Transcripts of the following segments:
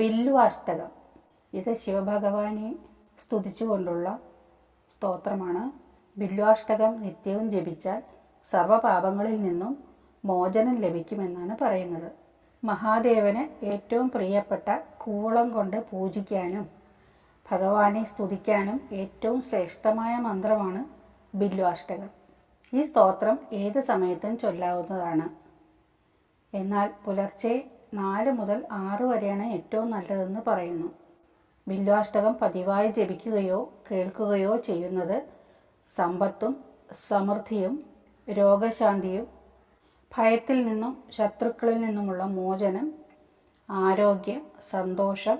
ബില്ലു അഷ്ടകം ഇത് ശിവഭഗവാനെ സ്തുതിച്ചുകൊണ്ടുള്ള സ്തോത്രമാണ്. ബില്ലുവാഷ്ടകം നിത്യവും ജപിച്ചാൽ സർവപാപങ്ങളിൽ നിന്നും മോചനം ലഭിക്കുമെന്നാണ് പറയുന്നത്. മഹാദേവന് ഏറ്റവും പ്രിയപ്പെട്ട കൂളം കൊണ്ട് പൂജിക്കാനും ഭഗവാനെ സ്തുതിക്കാനും ഏറ്റവും ശ്രേഷ്ഠമായ മന്ത്രമാണ് ബില്ലുവാഷ്ടകം ഈ സ്തോത്രം ഏത് സമയത്തും ചൊല്ലാവുന്നതാണ്. എന്നാൽ പുലർച്ചെ നാല് മുതൽ ആറ് വരെയാണ് ഏറ്റവും നല്ലതെന്ന് പറയുന്നു. ബില്വാഷ്ടകം പതിവായി ജപിക്കുകയോ കേൾക്കുകയോ ചെയ്യുന്നത് സമ്പത്തും സമൃദ്ധിയും രോഗശാന്തിയും ഭയത്തിൽ നിന്നും ശത്രുക്കളിൽ നിന്നുമുള്ള മോചനം ആരോഗ്യം സന്തോഷം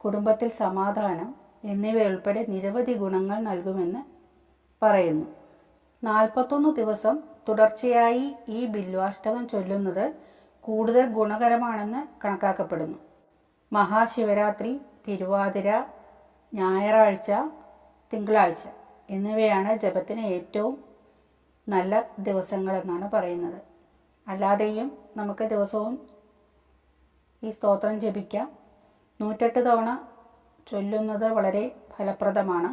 കുടുംബത്തിൽ സമാധാനം എന്നിവയുൾപ്പെടെ നിരവധി ഗുണങ്ങൾ നൽകുമെന്ന് പറയുന്നു. നാൽപ്പത്തൊന്ന് ദിവസം തുടർച്ചയായി ഈ ബില്വാഷ്ടകം ചൊല്ലുന്നത് കൂടുതൽ ഗുണകരമാണെന്ന് കണക്കാക്കപ്പെടുന്നു. മഹാശിവരാത്രി തിരുവാതിര ഞായറാഴ്ച തിങ്കളാഴ്ച എന്നിവയാണ് ജപത്തിന് ഏറ്റവും നല്ല ദിവസങ്ങളെന്നാണ് പറയുന്നത്. അല്ലാതെയും നമുക്ക് ദിവസവും ഈ സ്തോത്രം ജപിക്കാം. നൂറ്റെട്ട് തവണ ചൊല്ലുന്നത് വളരെ ഫലപ്രദമാണ്.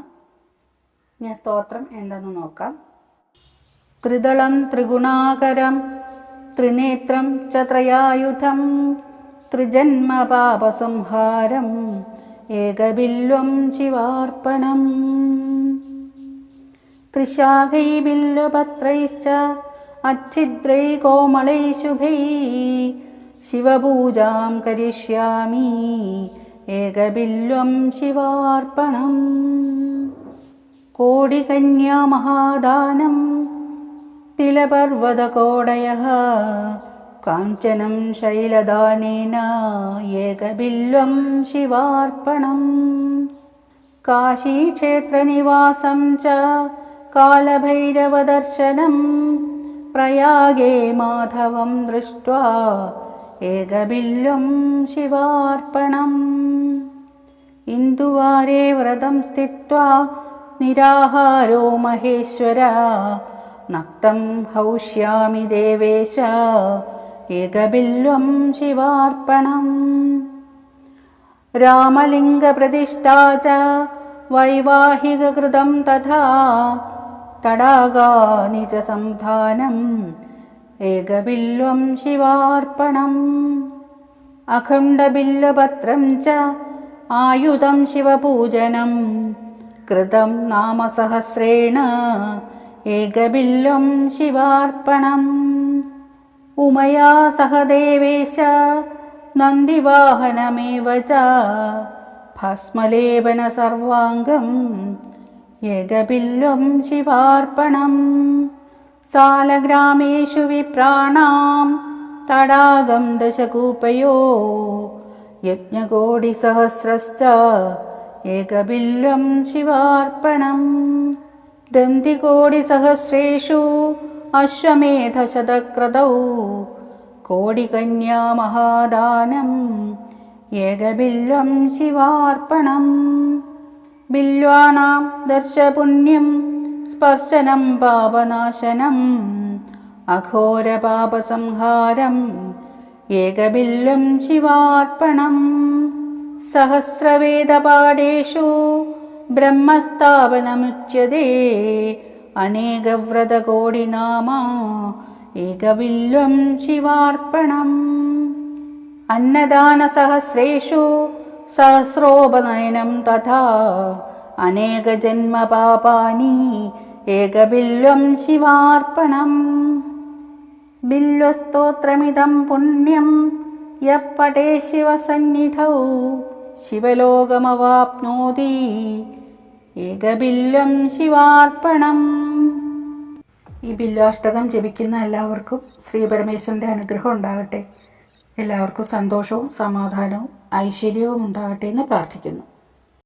ഞാൻ സ്തോത്രം എന്തെന്ന് നോക്കാം. ത്രിദളം ത്രിഗുണാകരം त्रिनेत्रं च त्रयायुधं त्रिजन्मपापसंहारम् एकबिल्वं शिवार्पणम्। त्रिशाखैबिल्ल्वत्रैश्च अच्छिद्रै कोमलै शुभै शिवपूजां करिष्यामि एकबिल्वं शिवार्पणम्। कोडिकन्यामहादानम् तिलपर्वतकोडयः काञ्चनं शैलदानेन एकबिल्वं शिवार्पणम्। काशीक्षेत्रनिवासं च कालभैरवदर्शनम् प्रयागे माधवं दृष्ट्वा एकबिल्वं शिवार्पणम्। इन्दुवारे व्रतं स्थित्वा निराहारो महेश्वर नक्तं हौष्यामि देवेश एकबिल्वं शिवार्पणम् रामलिङ्गप्रतिष्ठा च वैवाहिककृतं तथा तडागानि च संधानम् एकबिल्वं शिवार्पणम् अखण्डबिल्वपत्रं च आयुधं शिवपूजनं कृतं नामसहस्रेण एकबिल्वं शिवार्पणम् उमया सह देवेश नन्दिवाहनमेव च भस्मलेपनसर्वाङ्गम् एकबिल्वं शिवार्पणम् सालग्रामेषु विप्राणां तडागं दशकूपयो यज्ञकोटिसहस्रश्च एकबिल्वं शिवार्पणम् दन्तिकोटिसहस्रेषु अश्वमेधशतक्रतौ कोटिकन्यामहादानम् एकबिल्वं शिवार्पणम् बिल्वाणां दर्शपुण्यं स्पर्शनं पापनाशनम् अघोरपापसंहारम् एकबिल्वं शिवार्पणम् सहस्रवेदपाठेषु ബ്രഹ്മസ്ഥാപനമുച്യതേ അനേകവ്രതകോടിനാമ ഏകവില്വം ശിവാർപ്പണം. അന്നദാനസഹസ്രേഷു സഹസ്രോപനയനം തഥാ. അനേകജന്മപാപാനി ഏകബില്വം ശിവാർപ്പണം. ബില്വസ്തോത്രമിതം പുണ്യം യപ്പടേ ശിവസന്നിധൗ. ശിവലോകമവാപ്നോതി. ഏകബില്ലം ശിവാർപ്പണം. ഈ ബില്ലാഷ്ടകം ജപിക്കുന്ന എല്ലാവർക്കും ശ്രീ പരമേശ്വരന്റെ അനുഗ്രഹം ഉണ്ടാകട്ടെ. എല്ലാവർക്കും സന്തോഷവും സമാധാനവും ഐശ്വര്യവും ഉണ്ടാകട്ടെ എന്ന് പ്രാർത്ഥിക്കുന്നു.